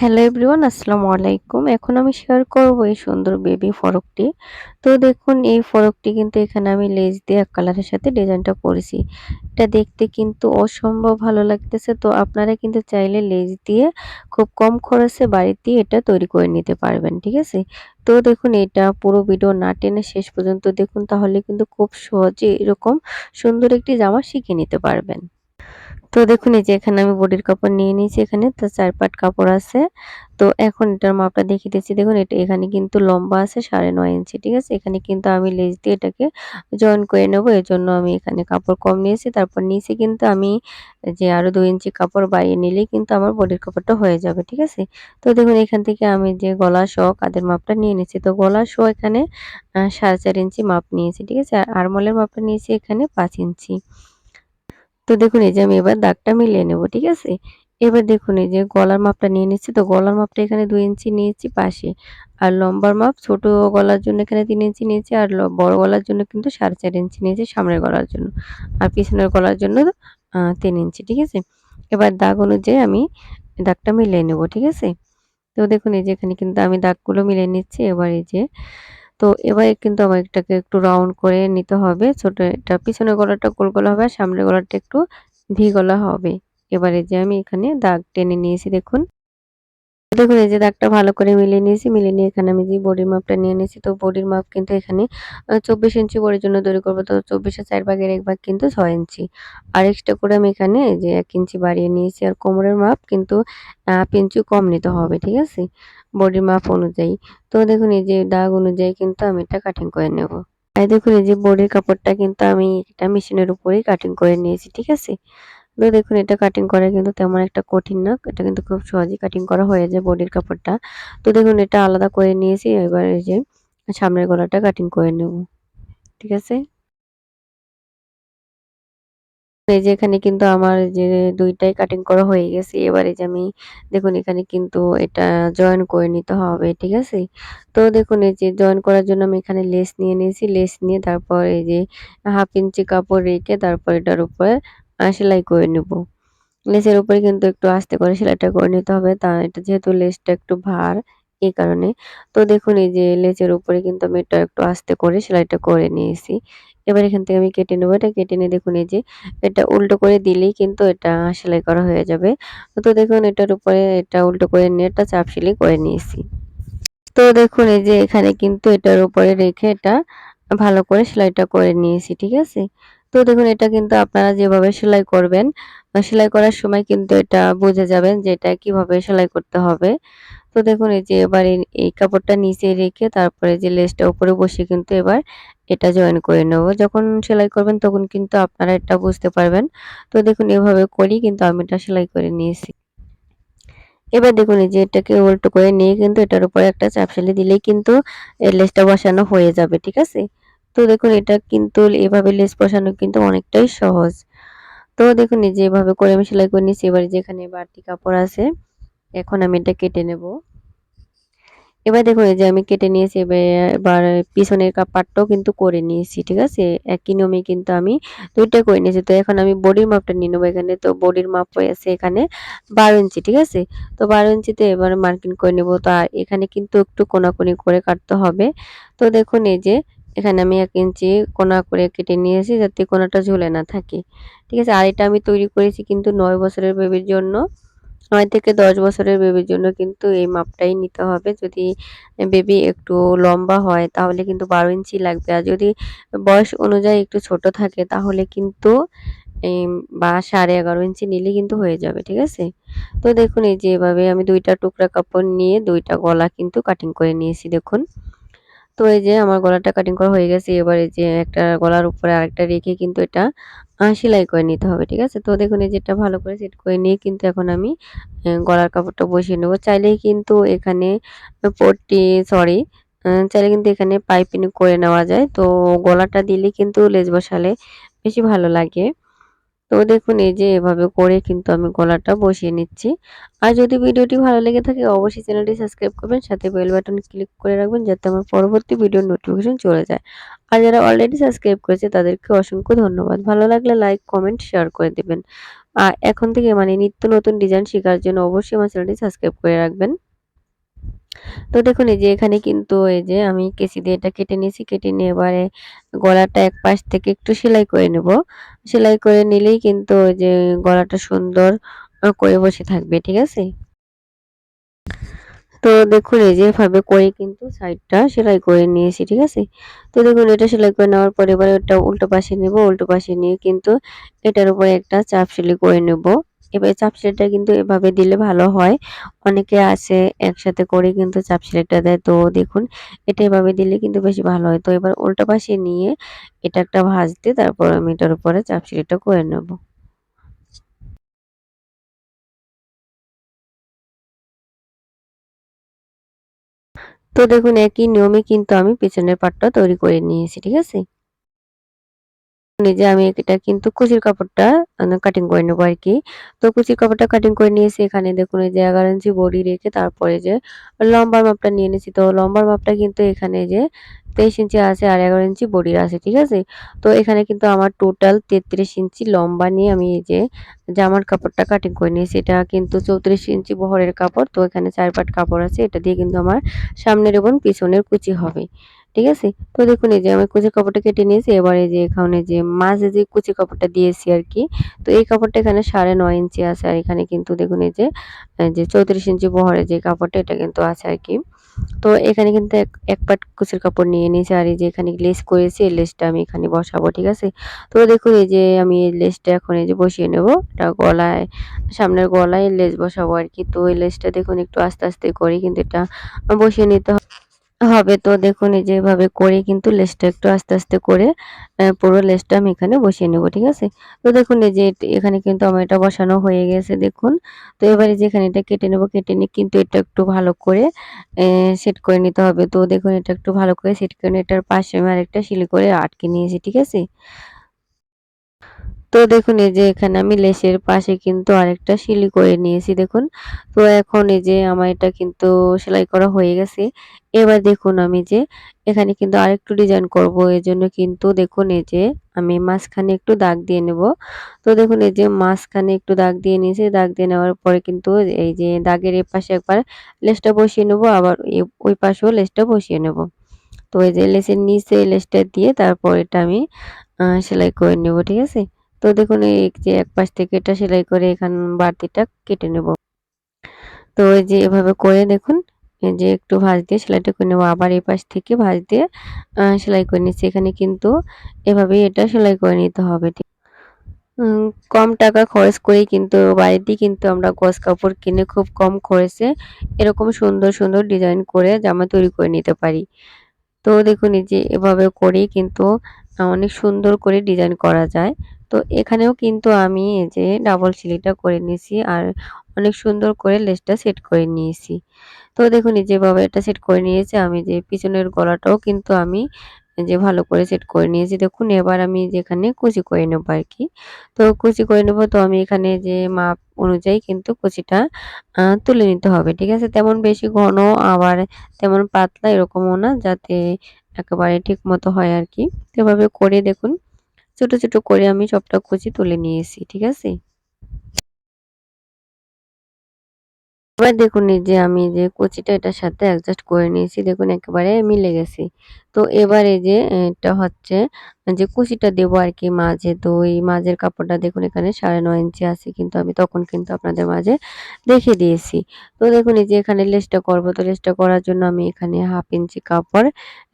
Hello everyone আসসালামু আলাইকুম। এখন আমি শেয়ার করব এই সুন্দর বেবি ফরকটি। তো দেখুন, এই ফরকটি কিন্তু এখানে আমি লেজ দিয়ে এক কালারের সাথে ডিজাইনটা করেছি। এটা দেখতে কিন্তু অসম্ভব ভালো লাগতেছে। তো আপনারা কিন্তু চাইলে লেজ দিয়ে খুব কম খরচে বাড়িতে এটা তৈরি করে নিতে পারবেন, ঠিক আছে? তো দেখুন, এটা পুরো ভিডিও না টেনে শেষ পর্যন্ত দেখুন, তাহলে কিন্তু খুব সহজে এরকম সুন্দর একটি জামা শিখে নিতে পারবেন। তো দেখুন, এই যে এখানে আমি বডির কাপড় নিয়ে নিয়েছি এখানে, তো চার পাট কাপড় আছে। তো এখন এটার মাপটা দেখিয়ে দিচ্ছি। দেখুন, এটা এখানে কিন্তু লম্বা আছে, সাড়ে নয় ইঞ্চি, ঠিক আছে? এখানে কিন্তু আমি লেজ দিয়ে এটাকে জয়েন করে নেব। এর জন্য আমি এখানে কাপড় কম নিয়েছি। তারপর নিচে কিন্তু আমি যে আরও দুই ইঞ্চি কাপড় বাড়িয়ে নিলেই কিন্তু আমার বডির কাপড়টা হয়ে যাবে, ঠিক আছে? তো দেখুন, এখান থেকে আমি যে গলা শো, কাদের মাপটা নিয়ে নিয়েছি তো গলা শো এখানে সাড়ে চার ইঞ্চি মাপ নিয়েছি, ঠিক আছে? আর আরমলের মাপটা নিয়েছি এখানে পাঁচ ইঞ্চি। তো দেখুন, এই যে আমি এবার দাগটা মিলিয়ে নেব, ঠিক আছে? এবার দেখুন, এই যে গলার মাপটা নিয়ে নিচ্ছি, তো গলার মাপটা এখানে দুই ইঞ্চি নিয়েছি পাশে। আর লম্বার মাপ ছোট গলার জন্য এখানে তিন ইঞ্চি নিয়েছি, আর বড় গলার জন্য কিন্তু সাড়ে চার ইঞ্চি নিয়েছি সামনের গলার জন্য। আর পিছনের গলার জন্য তিন ইঞ্চি, ঠিক আছে? এবার দাগ অনুযায়ী আমি দাগটা মিলিয়ে নেব, ঠিক আছে? তো দেখুন, এই যে এখানে কিন্তু আমি দাগগুলো মিলিয়ে নিচ্ছি, এবার এই যে তো এবারে কিন্তু আমার এটাকে একটু রাউন্ড করে নিতে হবে। ছোট এটা পিছনের গলাটা গোল গলা হবে আর সামনের গলাটা একটু ভি গলা হবে। এবারে যে আমি এখানে দাগ টেনে নিয়েছি দেখুন। দেখুন, এই যে দাগটা ভালো করে মিলিয়ে নিয়েছি, মিলিয়ে নিয়ে এখানে আমি যে বডির মাপটা নিয়ে নিয়েছি, তো বডির মাপ কিন্তু এখানে চব্বিশ ইঞ্চি বডির জন্য তৈরি করব, তো চব্বিশের চার ভাগের এক ভাগ কিন্তু ছয় ইঞ্চি। আর এক্সট্রা করে আমি এখানে যে এক ইঞ্চি বাড়িয়ে নিয়েছি, আর কোমরের মাপ কিন্তু হাফ ইঞ্চি কম নিতে হবে, ঠিক আছে? বডির মাপ অনুযায়ী। তো দেখুন, এই যে দাগ অনুযায়ী কিন্তু আমি এটা কাটিং করে নেব। তাই দেখুন, এই যে বডির কাপড়টা কিন্তু আমি এটা মেশিনের উপরেই কাটিং করে নিয়েছি, ঠিক আছে? তো দেখুন, এটা কাটিং করা কিন্তু তেমন একটা কঠিন না। এটা কিন্তু খুব সহজেই কাটিং করা হয়ে যায় বডির কাপড়টা। তো দেখুন, এটা আলাদা করে নিয়েছি। এবার এই যে সামনের গলাটা কাটিং করে নেব। ঠিক আছে? এই যে এখানে কিন্তু আমার যে দুইটাই কাটিং করা হয়ে গেছে। এবারে যে আমি দেখুন, এখানে কিন্তু এটা জয়েন করে নিতে হবে। ঠিক আছে? তো দেখুন, এই যে জয়েন করার জন্য আমি এখানে লেস নিয়ে নিয়েছি। লেস নিয়ে তারপর এই যে হাফ ইঞ্চি কাপড় রেখে তারপর এটার উপরে সেলাই করে নেব। লেসের উপরে কিন্তু একটু আস্তে করে সেলাইটা করে নিতে হবে। তা, এটা যেহেতু লেসটা একটু ভার এই কারণে। তো দেখুন, এই যে লেসের উপরে কিন্তু আমি এটা একটু আস্তে করে সেলাইটা করে নিয়েছি। এবার এখান থেকে আমি কেটে নেব। এটা কেটে নিয়ে দেখুন, এই যে এটা উল্টো করে দিলেই কিন্তু এটা সেলাই করা হয়ে যাবে। তো দেখুন, এটার উপরে এটা উল্টো করে নিয়ে একটা চাপ সেলাই করে নিয়েছি। তো দেখুন, এই যে এখানে কিন্তু এটার উপরে রেখে এটা ভালো করে সেলাইটা করে নিয়েছি, ঠিক আছে? তো দেখুন, এটা কিন্তু আপনারা যেভাবে সেলাই করবেন সেলাই করার সময় কিন্তু এটা বুঝে যাবেন যে এটা কীভাবে সেলাই করতে হবে। তো দেখুন, এই যে এবার এই কাপড়টা নিচে রেখে তারপরে যে লেসটা উপরে বসে কিন্তু এবার এটা জয়েন করে নেব। যখন সেলাই করবেন তখন কিন্তু আপনারা এটা বুঝতে পারবেন। তো দেখুন, এভাবে করি কিন্তু আমি এটা সেলাই করে নিয়েছি। এবার দেখুন, এই যে এটাকে উল্টো করে নিয়ে কিন্তু এটার উপরে একটা চাপ সেলাই দিলেই কিন্তু এই লেসটা বসানো হয়ে যাবে, ঠিক আছে? তো দেখুন, এটা কিন্তু এভাবে লেস বসানো কিন্তু অনেকটাই সহজ। তো দেখুন, এই যে এভাবে করে আমি সেলাই করে নিয়েছি। এবার যেখানে বাড়তি কাপড় আছে, এখন আমি এটা কেটে নেব। এবার দেখুন, এই যে আমি কেটে নিয়েছি, এবার পিছনের কাপড়টাও কিন্তু করে নিয়েছি, ঠিক আছে? একই নিয়মে কিন্তু আমি দুইটা করে নিয়েছি। তো এখন আমি বডির মাপটা নিয়ে নেব এখানে। তো বডির মাপ হয়ে আছে এখানে বারো ইঞ্চি, ঠিক আছে? তো বারো ইঞ্চিতে এবার মার্কিং করে নেব। তো আর এখানে কিন্তু একটু কোনাকুনি করে কাটতে হবে। তো দেখুন, এই যে এখানে আমি এক ইঞ্চি কোনা করে কেটে নিয়েছি যাতে কোনাটা ঝুলে না থাকে। ঠিক আছে, আর এটা আমি তৈরি করেছি কিন্তু নয় বছরের বেবির জন্য। নয় থেকে দশ বছরের বেবির জন্য কিন্তু এই মাপটাই নিতে হবে। যদি বেবি একটু লম্বা হয়, তাহলে কিন্তু বারো ইঞ্চি লাগবে। আর যদি বয়স অনুযায়ী একটু ছোট থাকে, তাহলে কিন্তু বা সাড়ে এগারো ইঞ্চি নিলে কিন্তু হয়ে যাবে, ঠিক আছে? তো দেখুন, এই যে এভাবে আমি দুইটা টুকরা কাপড় নিয়ে দুইটা গলা কিন্তু কাটিং করে নিয়েছি, দেখুন। তো এই যে আমার গলাটা কাটিং করা হয়ে গেছে, এবার যে একটা গলার উপরে আরেকটা রেখে কিন্তু এটা সেলাই করে নিতে হবে, ঠিক আছে? তো দেখুন, এই যেটা ভালো করে সেট করে নিয়ে কিন্তু এখন আমি গলার কাপড়টা বসিয়ে নেব। চাইলেই কিন্তু এখানে পট্টি সরি চাইলে কিন্তু এখানে পাইপিং করে নেওয়া যায়। তো গলাটা দিলে কিন্তু লেজ বসালে বেশি ভালো লাগে। তো দেখুন, এই যে এভাবে করে কিন্তু আমি গলাটা বসিয়ে নিচ্ছি। আর যদি ভিডিওটি ভালো লেগে থাকে, অবশ্যই চ্যানেলটি সাবস্ক্রাইব করবেন, সাথে বেল বাটন ক্লিক করে রাখবেন যাতে আমার পরবর্তী ভিডিওর নোটিফিকেশন চলে যায়। আর যারা অলরেডি সাবস্ক্রাইব করেছে, তাদেরকে অসংখ্য ধন্যবাদ। ভালো লাগলে লাইক কমেন্ট শেয়ার করে দেবেন। আর এখন থেকে মানে নিত্য নতুন ডিজাইন শেখার জন্য অবশ্যই আমার চ্যানেলটি সাবস্ক্রাইব করে রাখবেন। তো দেখুন, এই যে এখানে কিন্তু এই যে আমি কেচি দিয়ে এটা কেটে নিয়েছি, কেটে নিয়ে এবারে গলাটা এক পাশ থেকে একটু সেলাই করে নেব। সেলাই করে নিলেই কিন্তু ওই যে গলাটা সুন্দর করে বসে থাকবে, ঠিক আছে? তো দেখুন, এই যেভাবে করে কিন্তু সাইডটা সেলাই করে নিয়েছি, ঠিক আছে? তো দেখুন, এটা সেলাই করে নেওয়ার পরে এবার এটা উল্টো পাশে নেব, উল্টো পাশে নিয়ে কিন্তু এটার উপরে একটা চাপ সেলাই করে নেব। এবার চাপ সিলেটটা কিন্তু এভাবে দিলে ভালো হয়। অনেকে আছে একসাথে করে কিন্তু চাপ সিলেটটা দেয়। তো দেখুন, এটা এভাবে দিলে কিন্তু বেশি ভালো হয়। তো এবার উল্টো পাশে নিয়ে এটা একটা ভাঁজ দিয়ে তারপর আমি এটার উপরে চাপ সিলেটটা করে নেব। তো দেখুন, একই নিয়মে কিন্তু আমি পিছনের পাটটা তৈরি করে নিয়েছি, ঠিক আছে? নিজে আমি এটা কিন্তু কুচির কাপড়টা কাটিং করে নেব আর কি। তো কুচির কাপড়টা কাটিং করে নিয়েছি, এখানে দেখুন এই যে এগারো ইঞ্চি বডি রেখে তারপরে যে লম্বার মাপটা নিয়ে নিয়েছি। তো লম্বার মাপটা কিন্তু এখানে যে তেইশ ইঞ্চি আছে আর এগারো ইঞ্চি বডির আছে, ঠিক আছে? তো এখানে কিন্তু আমার টোটাল তেত্রিশ ইঞ্চি লম্বা নিয়ে আমি এই যে জামার কাপড়টা কাটিং করে নিয়েছি। এটা কিন্তু চৌত্রিশ ইঞ্চি বহরের কাপড়, তো এখানে চার পাট কাপড় আছে। এটা দিয়ে কিন্তু আমার সামনের এবং পিছনের কুচি হবে। ঠিক আছে? তো দেখুন, এই যে আমি কুচি কাপড়টা কেটে নিয়েছি, এবারে যে এখানে যে মাঝে যে কুচি কাপড়টা দিয়েছি আর কি, তো এই কাপড়টা এখানে সাড়ে নয় ইঞ্চি আছে, আর এখানে কিন্তু দেখুন এই যে চৌত্রিশ ইঞ্চি বহরে যে কাপড়টা, এটা কিন্তু আছে আর কি। তো এখানে কিন্তু এক পাট কুচির কাপড় নিয়ে নিয়েছি, আর এই যে এখানে লেস করেছি, এই লেসটা আমি এখানে বসাবো, ঠিক আছে? তো দেখুন, এই যে আমি এই লেসটা এখন এই যে বসিয়ে নেব, এটা গলায়, সামনের গলায় লেস বসাবো আর কি। তো এই লেসটা দেখুন, একটু আস্তে আস্তে করে কিন্তু এটা বসিয়ে নিতে হবে হবে তো দেখুন, এই যেভাবে করে কিন্তু লেসটা একটু আস্তে আস্তে করে পুরো লেসটা আমি এখানে বসিয়ে নেব, ঠিক আছে? তো দেখুন, এই যে এখানে কিন্তু আমার এটা বসানো হয়ে গেছে, দেখুন। তো এবারে যে এখানে এটা কেটে নেব, কেটে নিয়ে কিন্তু এটা একটু ভালো করে সেট করে নিতে হবে। তো দেখুন, এটা একটু ভালো করে সেট করে এটার পাশে আমি আরেকটা সিলি করে আটকে নিয়েছি, ঠিক আছে? তো দেখুন, এই যে এখানে আমি লেসের পাশে কিন্তু আরেকটা সিলি করে নিয়েছি, দেখুন। তো এখন এই যে আমার এটা কিন্তু সেলাই করা হয়ে গেছে। এবার দেখুন আমি যে এখানে কিন্তু আরেকটু ডিজাইন করব এর জন্য কিন্তু দেখুন এই যে আমি মাঝখানে একটু দাগ দিয়ে নেব। তো দেখুন, এই যে মাঝখানে একটু দাগ দিয়ে নিয়েছি, দাগ দিয়ে নেওয়ার পরে কিন্তু এই যে দাগের এ পাশে একবার লেসটা বসিয়ে নেব, আবার ওই পাশেও লেসটা বসিয়ে নেব। তো এই যে লেসের নিচে লেসটা দিয়ে তারপর এটা আমি সেলাই করে নেব, ঠিক আছে? তো দেখুন, এই যে এক পাশ থেকে এটা সেলাই করে এখান বাড়তিটা কেটে নেব। তো এই যে এভাবে করে দেখুন, এই যে একটু ভাঁজ দিয়ে সেলাইটা করে নেব। আবার এই পাশ থেকে ভাঁজ দিয়ে সেলাই করে নিচ্ছি। এখানে কিন্তু এভাবেই এটা সেলাই করে নিতে হবে, ঠিক। কম টাকা খরচ করেই কিন্তু বাড়িতেই কিন্তু আমরা গস কাপড় কিনে খুব কম খরচে এরকম সুন্দর সুন্দর ডিজাইন করে জামা তৈরি করে নিতে পারি। তো দেখুন, এই যে এভাবে করেই কিন্তু অনেক সুন্দর করে ডিজাইন করা যায়। তো এখানেও কিন্তু আমি এই যে ডাবল সিলিটা করে নিয়েছি আর অনেক সুন্দর করে লেসটা সেট করে নিয়েছি। তো দেখুন যেভাবে এটা সেট করে নিয়েছি, আমি যে পিছনের গলাটাও কিন্তু আমি যে ভালো করে সেট করে নিয়েছি। দেখুন, এবার আমি যেখানে কুচি করে নেব আর কি। তো কুচি করে নেব, তো আমি এখানে যে মাপ অনুযায়ী কিন্তু কুচিটা তুলে নিতে হবে, ঠিক আছে? তেমন বেশি ঘন আবার তেমন পাতলা এরকমও না, যাতে একেবারে ঠিক মতো হয় আর কি। এভাবে করে দেখুন। ছোট ছোট করে আমি সবটা কুচি তুলে নিয়েছি, ঠিক আছে? এবার দেখুন এই যে আমি যে কচিটা এটার সাথে অ্যাডজাস্ট করে নিয়েছি, দেখুন একেবারে মিলে গেছে। তো এবার এই যে এটা হচ্ছে, যে কুচিটা দেবো আর কি মাঝে। তো এই মাঝের কাপড়টা দেখুন এখানে সাড়ে নয় ইঞ্চি আছে, কিন্তু আমি তখন কিন্তু আপনাদের মাঝে দেখে দিয়েছি। তো দেখুন এই যে এখানে লেসটা করব। তো লেসটা করার জন্য আমি এখানে হাফ ইঞ্চি কাপড়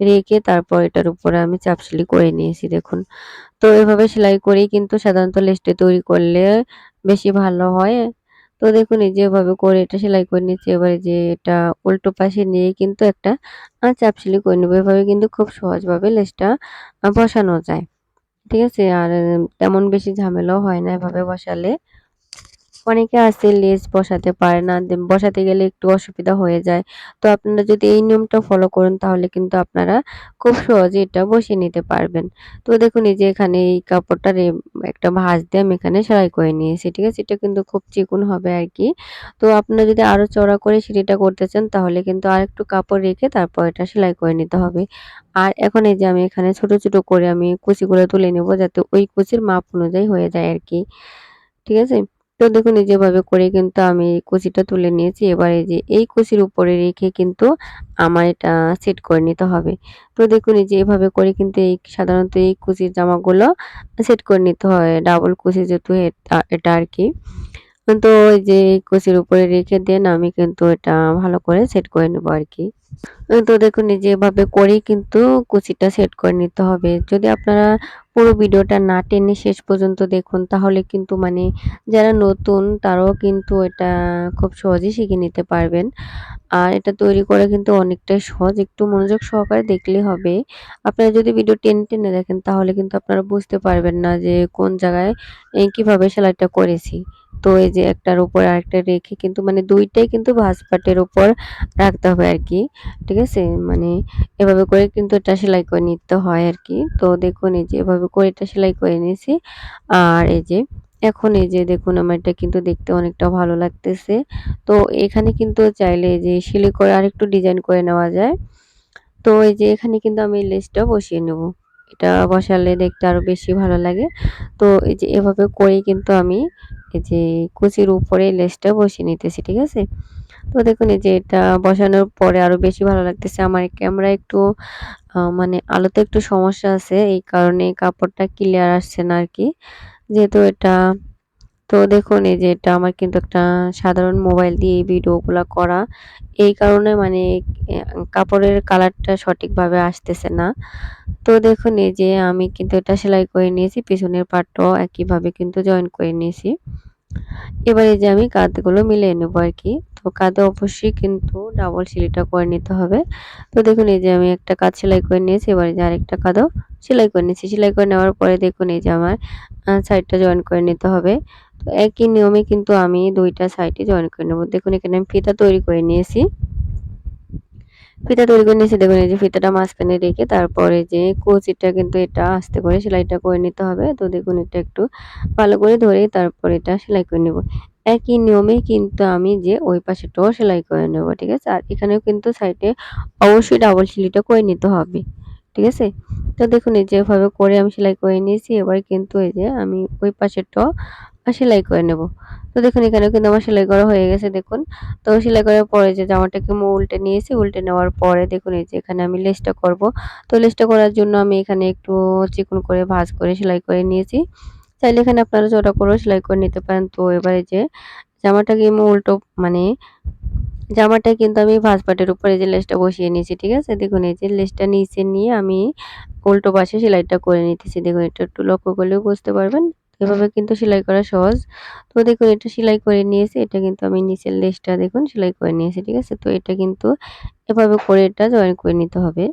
রেখে তারপর এটার উপরে আমি চাপসিলি করে নিয়েছি, দেখুন। তো এভাবে সেলাই করেই কিন্তু সাধারণত লেসটা তৈরি করলে বেশি ভালো হয়। তো দেখুন, এই যেভাবে করে এটা সেলাই করে নিচ্ছি। এবারে যে এটা উল্টো পাশে নিয়ে কিন্তু একটা চাপ সেলাই করে নেব। এভাবে কিন্তু খুব সহজভাবে লেসটা বসানো যায়। ঠিক আছে? আর তেমন বেশি ঝামেলাও হয় না এভাবে বসালে। অনেকে আছে লেজ বসাতে পারে না বসাতে গেলে একটু অসুবিধা হয়ে যায়। তো আপনারা যদি এই নিয়মটা ফলো করেন, তাহলে কিন্তু আপনারা খুব সহজে এটা বসিয়ে নিতে পারবেন। তো দেখুন, এই যে এখানে এই কাপড়টার একটা ভাঁজ দিয়ে আমি এখানে সেলাই করে নিয়েছি, ঠিক আছে? এটা কিন্তু খুব চিকুন হবে আর কি। তো আপনারা যদি আরও চড়া করে সিঁড়িটা করতে চান, তাহলে কিন্তু আর একটু কাপড় রেখে তারপর এটা সেলাই করে নিতে হবে। আর এখন এই যে আমি এখানে ছোট ছোট করে আমি কুচিগুলো তুলে নেব, যাতে ওই কুচির মাপ অনুযায়ী হয়ে যায় আর কি। ঠিক আছে? তো দেখুন, এই যেভাবে করে কিন্তু আমি কুচিটা তুলে নিয়েছি। এবার এই যে এই কুচির উপরে রেখে কিন্তু আমার এটা সেট করে নিতে হবে। তো দেখুন, এই যে এভাবে করে কিন্তু এই সাধারণত এই কুচির জামাগুলো সেট করে নিতে হয়। ডাবল কুচি যেহেতু এটা আর আরকি। তো ওই যে কুচির উপরে রেখে দেন আমি কিন্তু এটা ভালো করে সেট করে নেব আর কি তো দেখুন এই যে এভাবে করেই কিন্তু কুচিটা সেট করে নিতে হবে। যদি আপনারা পুরো ভিডিওটা না টেনে শেষ পর্যন্ত দেখুন তাহলে কিন্তু মানে যারা নতুন তারাও কিন্তু এটা খুব সহজেই শিখে নিতে পারবেন। আর এটা তৈরি করা কিন্তু অনেকটাই সহজ। একটু মনোযোগ সহকারে দেখলেই হবে। আপনারা যদি ভিডিও টেনে, টেনে দেখেন তাহলে কিন্তু আপনারা বুঝতে পারবেন না যে কোন জায়গায় কীভাবে সেলাইটা করেছি। তো এই যে একটার উপর আরেকটা রেখে কিন্তু মানে দুইটাই কিন্তু ভাঁজ পাটের উপর রাখতে হবে আর কি, ঠিক আছে? মানে এভাবে করে কিন্তু এটা সেলাই করে নিতে হয় আর কি তো দেখুন এই যে এভাবে করে এটা সেলাই করে নিয়েছি। আর এই যে এখন এই যে দেখুন আমার এটা কিন্তু দেখতে অনেকটা ভালো লাগতেছে। তো এখানে কিন্তু চাইলে যে সেলাই করে আরেকটু ডিজাইন করে নেওয়া যায়। তো এই যে এখানে কিন্তু আমি লেসটা বসিয়ে নেব। এটা বসালে দেখতে আরও বেশি ভালো লাগে। তো এই যে এভাবে করেই কিন্তু আমি এই যে কুচির উপরে লেসটা বসিয়ে নিতেছি। ঠিক আছে? তো দেখুন, এই যে এটা বসানোর পরে আরও বেশি ভালো লাগতেছে। আমার ক্যামেরা একটু মানে আলোতে একটু সমস্যা আছে। এই কারণে কাপড়টা ক্লিয়ার আসছে না আর কি যেহেতু এটা তো দেখুন, এই যে এটা আমার কিন্তু একটা সাধারণ মোবাইল দিয়ে এই ভিডিওগুলো করা। এই কারণে মানে কাপড়ের কালারটা সঠিকভাবে আসতেছে না। তো দেখুন, এই যে আমি কিন্তু এটা সেলাই করে নিয়েছি। পিছনের পার্টটাও একইভাবে কিন্তু জয়েন করে নিয়েছি। এবার যে আমি কাঁধগুলো মিলিয়ে নেব আরকি। তো কাঁধে অবশ্যই কিন্তু ডাবল সিলিটা করে নিতে হবে। তো দেখুন, এই যে আমি একটা কাঁধ সেলাই করে নিয়েছি। এবারে যে আরেকটা কাঁধও সেলাই করে নিয়েছি। সেলাই করে নেওয়ার পরে দেখুন, এই যে আমার সাইডটা জয়েন করে নিতে হবে। তো একই নিয়মে কিন্তু আমি দুইটা সাইডে জয়েন করে নেব। দেখুন, এখানে আমি ফিতা তৈরি করে নিয়েছি। ফিতা তৈরি করে নিয়েছি দেখুন, এই যে ফিতাটা মাঝখানে রেখে তারপরে যে কুচিটা কিন্তু এটা আস্তে করে সেলাইটা করে নিতে হবে। তো দেখুন, এটা একটু ভালো করে ধরে তারপর এটা সেলাই করে নেব। একই নিয়মে কিন্তু আমি যে ওই পাশেরটাও সেলাই করে নেব। ঠিক আছে? আর এখানেও কিন্তু সাইডে অবশ্যই ডাবল সেলাইটা করে নিতে হবে। ঠিক আছে? তো দেখুন, এই যে এভাবে করে আমি সেলাই করে নিয়েছি। এবার কিন্তু এই যে আমি ওই পাশেরটাও সেলাই করে নেব। তো দেখুন, এখানেও কিন্তু আমার সেলাই করা হয়ে গেছে, দেখুন। তো সেলাই করার পরে যে জামাটাকে আমি উল্টে নিয়েছি। উল্টে নেওয়ার পরে দেখুন, এই যে এখানে আমি লেসটা করব। তো লেসটা করার জন্য আমি এখানে একটু চিকন করে ভাঁজ করে সেলাই করে নিয়েছি। চাইলে এখানে আপনারা চওড়া করেও সেলাই করে নিতে পারেন। তো এবারে যে জামাটাকে আমি উল্টো মানে জামাটায় কিন্তু আমি ভাঁজ পাটের উপরে যে লেসটা বসিয়ে নিয়েছি। ঠিক আছে? দেখুন, এই যে লেসটা নিচে নিয়ে আমি উল্টো পাশে সেলাইটা করে নিতেছি। দেখুন, এটা একটু লক্ষ্য করলেও বুঝতে পারবেন। এভাবে কিন্তু সেলাই করা সহজ। তো দেখুন, এটা সেলাই করে নিয়েছি। এটা কিন্তু আমি নিচের লেসটা দেখুন সেলাই করে নিয়েছি। ঠিক আছে? তো এটা কিন্তু এভাবে করে এটা জয়েন করে নিতে হবে।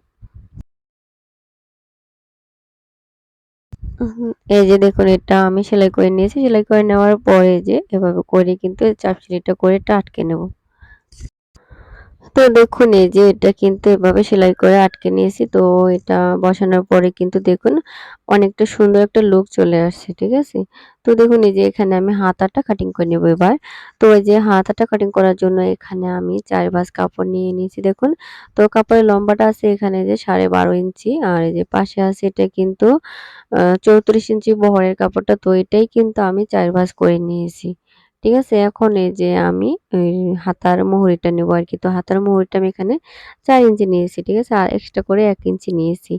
এই যে দেখুন, এটা আমি সেলাই করে নিয়েছি। সেলাই করে নেওয়ার পরে যে এভাবে করে কিন্তু চাপ সেলাইটা করে এটা আটকে নেব। তো দেখুন, এই যে এটা কিন্তু এভাবে সেলাই করে আটকে নিয়েছি। তো এটা বসানোর পরে কিন্তু দেখুন, অনেকটা সুন্দর একটা লুক চলে আসছে। ঠিক আছে? তো দেখুন, এই যে এখানে আমি হাতাটা কাটিং করে নেব এবার। তো এই যে হাতাটা কাটিং করার জন্য এখানে আমি চার ভাঁজ কাপড় নিয়ে নিয়েছি, দেখুন। তো কাপড়ের লম্বাটা আছে এখানে যে ১২.৫ ইঞ্চি, আর এই যে পাশে আছে এটা কিন্তু চৌত্রিশ ইঞ্চি বহরের কাপড়টা তো এটাই কিন্তু আমি চার ভাঁজ করে নিয়েছি। ঠিক আছে? এখন এই যে আমি হাতার হাতার নেব নেব আরকি। তো হাতার মোহরিটা আমি এখানে চার ইঞ্চি নিয়েছি। ঠিক আছে? আর এক্সট্রা করে এক ইঞ্চি নিয়েছি।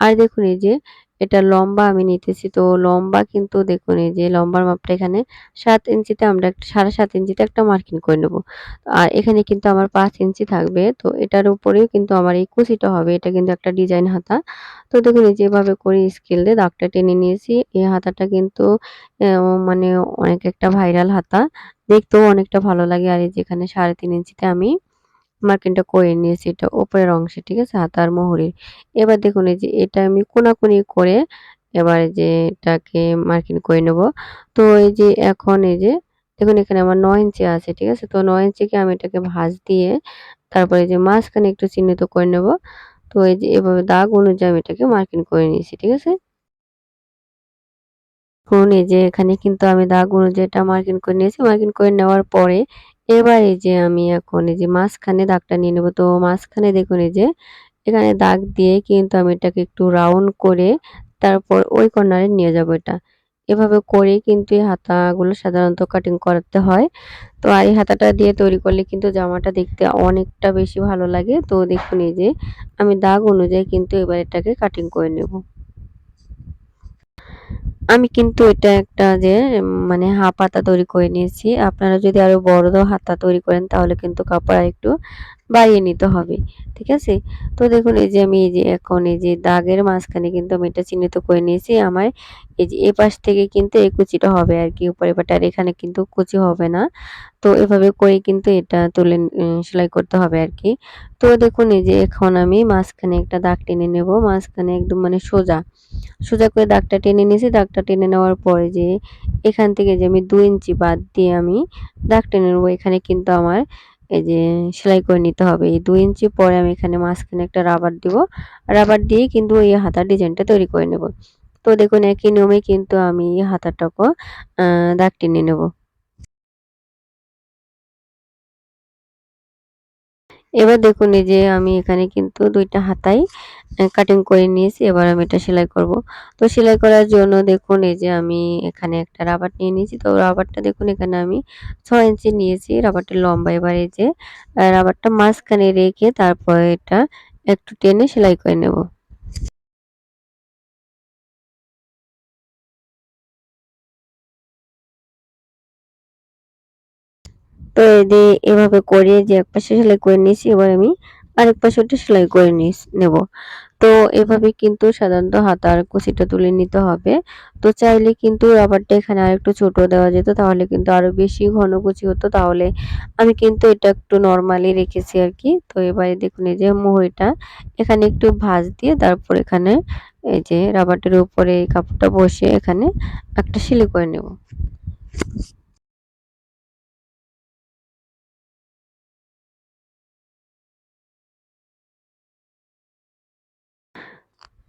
আর দেখুন এই যে এটা লম্বা আমি নিতেছি। তো লম্বা কিন্তু দেখুন, এই যে লম্বার মাপটা এখানে, সাত ইঞ্চিতে আমরা একটা ৭.৫ ইঞ্চিতে একটা মার্কিং করে নেব। আর এখানে কিন্তু আমার পাঁচ ইঞ্চি থাকবে। তো এটার উপরেও কিন্তু আমার এই কুচিটা হবে। এটা কিন্তু একটা ডিজাইন হাতা। তো দেখুন, এই যে এভাবে করে স্কেল দিয়ে দাগটা টেনে নিয়েছি। এই হাতাটা কিন্তু মানে অনেক একটা ভাইরাল হাতা। দেখতেও অনেকটা ভালো লাগে। আর এই যেখানে সাড়ে তিন ইঞ্চিতে আমি মার্কিংটা করে নিয়েছি, এটা উপরের অংশে। ঠিক আছে? হাতার মুহুরির। এবার দেখুন, এই যে এটা আমি কোনাকুনি করে এবার যে এটাকে মার্কিং করে নেব। তো এই যে এখন এই যে, দেখুন এখানে আমার ৯ ইঞ্চি আছে। ঠিক আছে? তো ৯ ইঞ্চিকে আমি এটাকে ভাঁজ দিয়ে তারপরে যে মাঝখানে একটু চিহ্নিত করে নেব। তো এই যে এভাবে দাগ অনুযায়ী আমি এটাকে মার্কিং করে নিয়েছি। ঠিক আছে? দেখুন, এই যে এখানে কিন্তু আমি দাগ অনুযায়ী এটা মার্কিং করে নিয়েছি। মার্কিং করে নেওয়ার পরে এবার এই যে আমি এখন এই যে মাঝখানে দাগটা নিয়ে নেব। তো মাঝখানে দেখুন এই যে, এখানে দাগ দিয়ে কিন্তু আমি এটাকে একটু রাউন্ড করে তারপর ওই কর্নারে নিয়ে যাব এটা। এভাবে করে কিন্তু এই হাতাগুলো সাধারণত কাটিং করাতে হয় তো আর এই হাতাটা দিয়ে তৈরি করলে কিন্তু জামাটা দেখতে অনেকটা বেশি ভালো লাগে তো দেখুন এই যে, আমি দাগ অনুযায়ী কিন্তু এবার এটাকে কাটিং করে নেব আমি কিন্তু এটা একটা যে মানে হাফ হাতা তৈরি করে নিয়েছি। আপনারা যদি আরও বড় হাতা তৈরি করেন, তাহলে কিন্তু কাপড় একটু বাড়িয়ে নিতে হবে, ঠিক আছে? তো দেখুন, এই যে আমি, এই যে এখন, এই যে দাগের মাঝখানে কিন্তু আমি এটা চিহ্নিত করে নিয়েছি, আমার এই যে এ পাশ থেকে কিন্তু এই কুচিটা হবে আর কি উপরে বাটার এখানে কিন্তু কুচি হবে না। তো এভাবে করে কিন্তু এটা তুলে সেলাই করতে হবে আর কি। তো দেখুন, এই যে এখন আমি মাঝখানে একটা দাগ টেনে নেব, মাঝখানে একদম মানে সোজা। সোজা করে দাগটা টেনে নিয়েছি, দাগটা টেনে নেওয়ার পরে যে এখান থেকে যে আমি দু ইঞ্চি বাদ দিয়ে আমি দাগ টেনে নেব, এখানে কিন্তু আমার এই যে সেলাই করে নিতে হবে। এই দু ইঞ্চি পরে আমি এখানে মাঝখানে একটা রাবার দিব। রাবার দিয়ে কিন্তু এই হাতার ডিজাইনটা তৈরি করে নেব। তো দেখুন, একই নিয়মে কিন্তু আমি হাতাটাকে দাগ টেনে নেব। এবার দেখুন এই যে আমি এখানে কিন্তু দুইটা হাতাই কাটিং করে নিয়েছি। এবার আমি এটা সেলাই করব। তো সেলাই করার জন্য দেখুন এই যে আমি এখানে একটা রাবার নিয়ে নিয়েছি। তো রাবারটা দেখুন এখানে আমি ছয় ইঞ্চি নিয়েছি। রাবারটা লম্বা। এবার এই যে রাবারটা মাঝখানে রেখে তারপর এটা একটু টেনে সেলাই করে নেব। তো এই এভাবে করে যে এক পাশে সেলাই করে নিয়েছি, এবার আমি আরেক পাশে ওটা সেলাই করে নিস নেব। তো এভাবে কিন্তু সাধারণত হাতার কুচিটা তুলে নিতে হবে। তো চাইলে কিন্তু রাবারটা এখানে আরেকটু ছোট দেওয়া যেত, তাহলে কিন্তু আরও বেশি ঘন কুচি হতো, তাহলে আমি কিন্তু এটা একটু নর্মালি রেখেছি আর কি তো এবারে দেখুন, এই যে মোহরিটা এখানে একটু ভাঁজ দিয়ে তারপর এখানে এই যে রাবারটার উপরে এই কাপড়টা বসে এখানে একটা সেলাই করে নেব।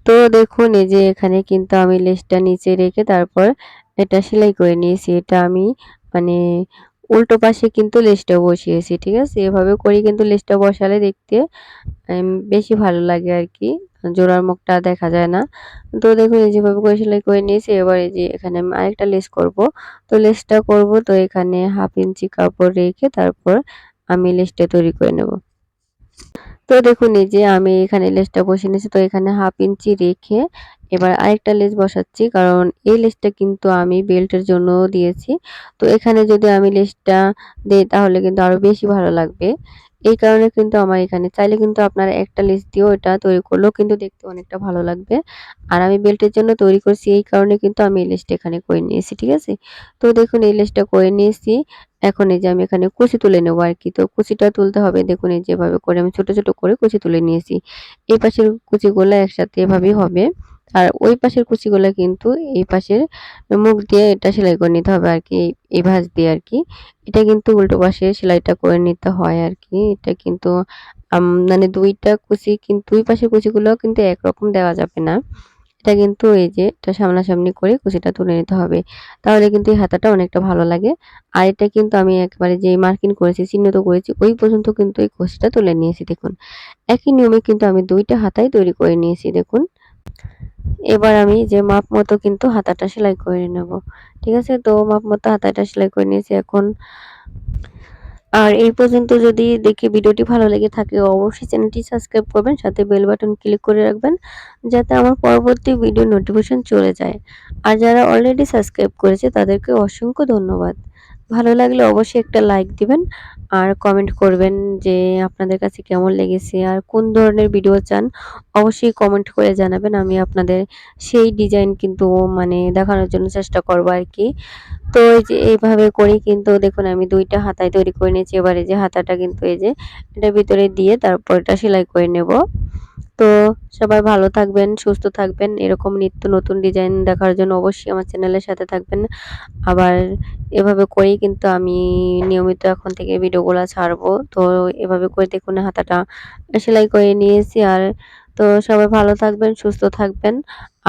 তো দেখুন, এই যে এখানে কিন্তু আমি লেসটা নিচে রেখে তারপর এটা সেলাই করে নিয়েছি। এটা আমি মানে উল্টো পাশে কিন্তু লেসটা বসিয়েছি, ঠিক আছে? এভাবে করে কিন্তু লেসটা বসালে দেখতে বেশি ভালো লাগে আর কি। জোড়ার মুখটা দেখা যায় না। তো দেখুন, এই যেভাবে করে সেলাই করে নিয়েছি। এবার এই যে এখানে আমি আরেকটা লেস করব। তো লেসটা করব, তো এখানে হাফ ইঞ্চি কাপড় রেখে তারপর আমি লেসটা তৈরি করে নেব। তো দেখুন, এই যে আমি এখানে লেসটা বসিয়ে নিয়েছি, তো এখানে হাফ ইঞ্চি রেখে এবার আরেকটা লেস বসাচ্ছি, কারণ এই লেসটা কিন্তু আমি বেল্টের জন্য দিয়েছি। তো এখানে যদি আমি লেসটা দিই, তাহলে কিন্তু আরও বেশি ভালো লাগবে। এই কারণে কিন্তু আমার এখানে, চাইলে কিন্তু আপনারা একটা লেস দিয়েও এটা তৈরি করলেও কিন্তু দেখতে অনেকটা ভালো লাগবে। আর আমি বেল্টের জন্য তৈরি করছি, এই কারণে কিন্তু আমি এই লেসটা এখানে করে নিয়েছি, ঠিক আছে? তো দেখুন, এই লেসটা করে নিয়েছি। এখন এই যে আমি এখানে কুচি তুলে নেব আর কি। তো কুচিটা তুলতে হবে, দেখুন, এই যেভাবে করে আমি ছোট ছোট করে কুচি তুলে নিয়েছি। এই পাশের কুচিগুলো একসাথে এভাবেই হবে। আর ওই পাশের কুচিগুলো কিন্তু এই পাশের মুখ দিয়ে এটা সেলাই করে নিতে হবে আর কি এই ভাঁজ দিয়ে আর কি এটা কিন্তু উল্টো পাশে সেলাইটা করে নিতে হয় আর কি এটা কিন্তু মানে দুইটা কুচি কিন্তু, দুই পাশের কুচিগুলো কিন্তু একরকম দেওয়া যাবে না। এটা কিন্তু এই যে, এটা সামনাসামনি করে কুচিটা তুলে নিতে হবে। তাহলে কিন্তু এই হাতাটা অনেকটা ভালো লাগে। আর এটা কিন্তু আমি একবারে যে মার্কিং করেছি, চিহ্নিত করেছি, ওই পর্যন্ত কিন্তু এই কুচিটা তুলে নিয়েছি, দেখুন। একই নিয়মে কিন্তু আমি দুইটা হাতাই তৈরি করে নিয়েছি, দেখুন। এবার আমি যে মাপ মতো কিন্তু হাতাটা সেলাই করে নেব। ঠিক আছে? তো মাপ মতো হাতাটা সেলাই করে নিয়েছি এখন। আর এই পর্যন্ত যদি দেখে ভিডিওটি ভালো লেগে থাকে, অবশ্যই চ্যানেলটি সাবস্ক্রাইব করবেন, সাথে বেল বাটন ক্লিক করে রাখবেন, যাতে আমার পরবর্তী ভিডিও নোটিফিকেশন চলে যায়। আর যারা অলরেডি সাবস্ক্রাইব করেছে, তাদেরকে অসংখ্য ধন্যবাদ। ভালো লাগলে অবশ্যই একটা লাইক দিবেন আর কমেন্ট করবেন যে আপনাদের কাছে কেমন লেগেছে আর কোন ধরনের ভিডিও চান। অবশ্যই কমেন্ট করে জানাবেন, আমি আপনাদের সেই ডিজাইন কিন্তু মানে দেখানোর জন্য চেষ্টা করব আর কি। তো এই যে এইভাবে করেই কিন্তু দেখুন, আমি দুইটা হাতায় তৈরি করে নিয়েছি। এবারে যে হাতাটা কিন্তু এই যে, এটা ভিতরে দিয়ে তারপর এটা সেলাই করে নেব। তো সবাই ভালো থাকবেন, সুস্থ থাকবেন। এরকম নিত্য নতুন ডিজাইন দেখার জন্য অবশ্যই আমার চ্যানেলের সাথে থাকবেন। আবার এভাবে করেই কিন্তু আমি নিয়মিত এখন থেকে ভিডিওগুলো ছাড়বো। তো এভাবে করে দেখুন হাতাটা। সেলাই করে নিয়েছি আর তো সবাই ভালো থাকবেন, সুস্থ থাকবেন।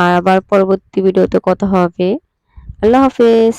আর আবার পরবর্তী ভিডিওতে কথা হবে। আল্লাহ হাফেজ।